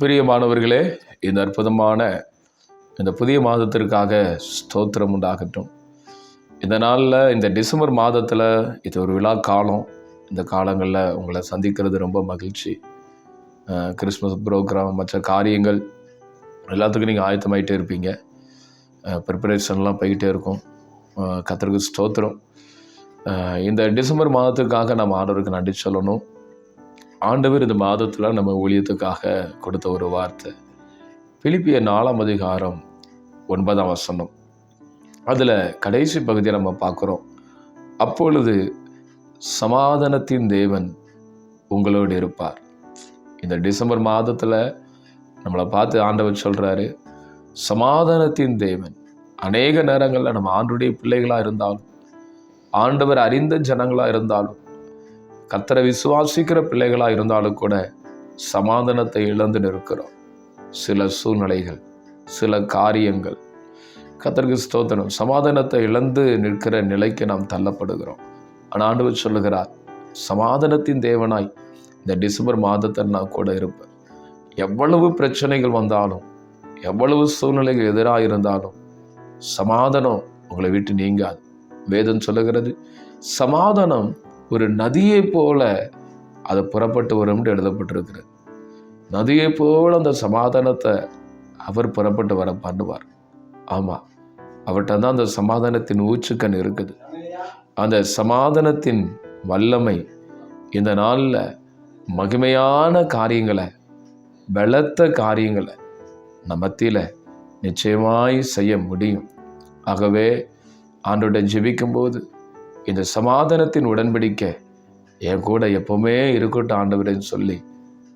பிரியமானவர்களே இந்த அற்புதமான இந்த புதிய மாதத்திற்காக ஸ்தோத்திரம் உண்டாகட்டும். இந்த நாளில் இந்த டிசம்பர் மாதத்தில் இது ஒரு விழா காலம். இந்த காலங்களில் உங்களை சந்திக்கிறது ரொம்ப மகிழ்ச்சி. கிறிஸ்மஸ் ப்ரோக்ராம் மற்ற காரியங்கள் எல்லாத்துக்கும் நீங்கள் ஆயத்தமாயிட்டே இருப்பீங்க. ப்ரிப்பரேஷன்லாம் போய்கிட்டே இருக்கும். அஹ், ஸ்தோத்திரம். இந்த டிசம்பர் மாதத்துக்காக நம்ம ஆண்டவருக்கு நன்றி சொல்லணும். ஆண்டவர் இந்த மாதத்தில் நம்ம ஊழியத்துக்காக கொடுத்த ஒரு வார்த்தை. பிலிப்பிய நாலாம் அதிகாரம் ஒன்பதாம் வசனம். அதில் கடைசி பகுதியை நம்ம பார்க்குறோம். அப்பொழுது சமாதானத்தின் தேவன் உங்களோடு இருப்பார். இந்த டிசம்பர் மாதத்தில் நம்மளை பார்த்து ஆண்டவர் சொல்கிறாரு சமாதானத்தின் தேவன். அநேக நேரங்களில் நம்ம ஆண்டுடைய பிள்ளைகளாக இருந்தாலும் ஆண்டவர் அறிந்த ஜனங்களாக இருந்தாலும் கத்தரை விசுவாசிக்கிற பிள்ளைகளாக இருந்தாலும் கூட சமாதானத்தை இழந்து நிற்கிறோம். சில சூழ்நிலைகள் சில காரியங்கள் கத்தருக்கு ஸ்தோத்திரம். சமாதானத்தை இழந்து நிற்கிற நிலைக்கு நாம் தள்ளப்படுகிறோம். ஆனால் ஆண்டவர் சொல்லுகிறார் சமாதானத்தின் தேவனாய் இந்த டிசம்பர் மாதத்தில் நான் கூட இருப்பேன். எவ்வளவு பிரச்சனைகள் வந்தாலும் எவ்வளவு சூழ்நிலைகள் எதிராக இருந்தாலும் சமாதானம் உங்களை விட்டு நீங்காது. வேதம் சொல்லுகிறது சமாதானம் ஒரு நதியை போல அது புறப்பட்டு வரும் என்று எழுதப்பட்டிருக்கிறது. நதியை போல அந்த சமாதானத்தை அவர் புறப்பட்டு வர பண்ணுவார். ஆமாம் அவர்கிட்ட தான் அந்த சமாதானத்தின் ஊச்சுக்கண் இருக்குது. அந்த சமாதானத்தின் வல்லமை இந்த நாளில் மகிமையான காரியங்களை பலத்த காரியங்களை நம்ம மத்தியில் நிச்சயமாய் செய்ய முடியும். ஆகவே ஆண்டோட ஜெபிக்கும்போது இந்த சமாதானத்தின் உடன்படிக்கை என் கூட எப்போவுமே இருக்கட்டும் ஆண்டவரேன்னு சொல்லி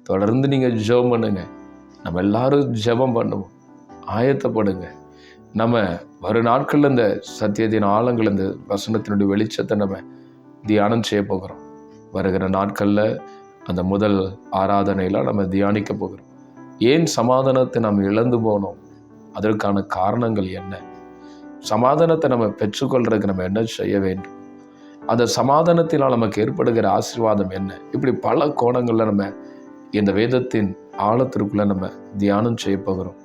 தொடர்ந்து நீங்கள் ஜெபம் பண்ணுங்க. நம்ம எல்லாரும் ஜெபம் பண்ணுவோம். ஆயத்தப்படுங்க. நம்ம வரும் நாட்களில் இந்த சத்தியத்தின் ஆழங்கள் இந்த வசனத்தினுடைய வெளிச்சத்தை நம்ம தியானம் செய்ய போகிறோம். வருகிற நாட்களில் அந்த முதல் ஆராதனையில் நம்ம தியானிக்க போகிறோம். ஏன் சமாதானத்தை நம்ம இழந்து போனோம்? அதற்கான காரணங்கள் என்ன? சமாதானத்தை நம்ம பெற்றுக்கொள்றதுக்கு நம்ம என்ன செய்ய வேண்டும்? அந்த சமாதானத்தினால் நமக்கு ஏற்படுகிற ஆசீர்வாதம் என்ன? இப்படி பல கோணங்களில் நம்ம இந்த வேதத்தின் ஆழத்திற்குள்ளே நம்ம தியானம் செய்ய போகிறோம்.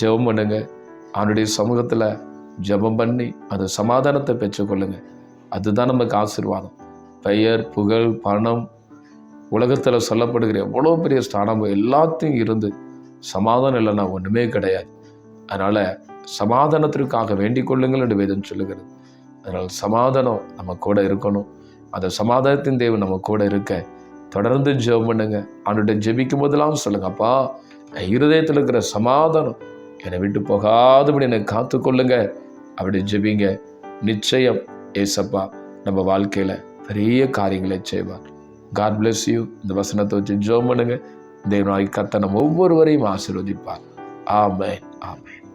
ஜெபம் பண்ணுங்க. அவனுடைய சமூகத்தில் ஜெபம் பண்ணி அந்த சமாதானத்தை பெற்றுக்கொள்ளுங்க. அதுதான் நமக்கு ஆசீர்வாதம். பெயர் புகழ் பணம் உலகத்தில் சொல்லப்படுகிற எவ்வளோ பெரிய ஸ்தானம் எல்லாத்தையும் இருந்து சமாதானம் இல்லைன்னா ஒன்றுமே கிடையாது. அதனால் சமாதானத்திற்காக வேண்டிக் கொள்ளுங்கள் என்று வேதம் சொல்லுகிறது. அதனால் சமாதானம் நம்ம கூட இருக்கணும். அந்த சமாதானத்தின் தேவை நம்ம கூட இருக்க. தொடர்ந்து ஜெபம் பண்ணுங்க. அவனுடைய ஜெபிக்கும் போதெல்லாம் சொல்லுங்க அப்பா என் இருதயத்தில் இருக்கிற சமாதானம் என்னை விட்டு போகாதபடி என்னை காத்துக்கொள்ளுங்க. அப்படி ஜெபிங்க. நிச்சயம் ஏசப்பா நம்ம வாழ்க்கையில் பெரிய காரியங்களை செய்வார். காட் bless யூ இந்த வசனத்தை வச்சு ஜோம் பண்ணுங்க. தேவனாய் கத்த நம்ம ஒவ்வொருவரையும் ஆசிர்வதிப்பார். ஆமென். ஆமென்.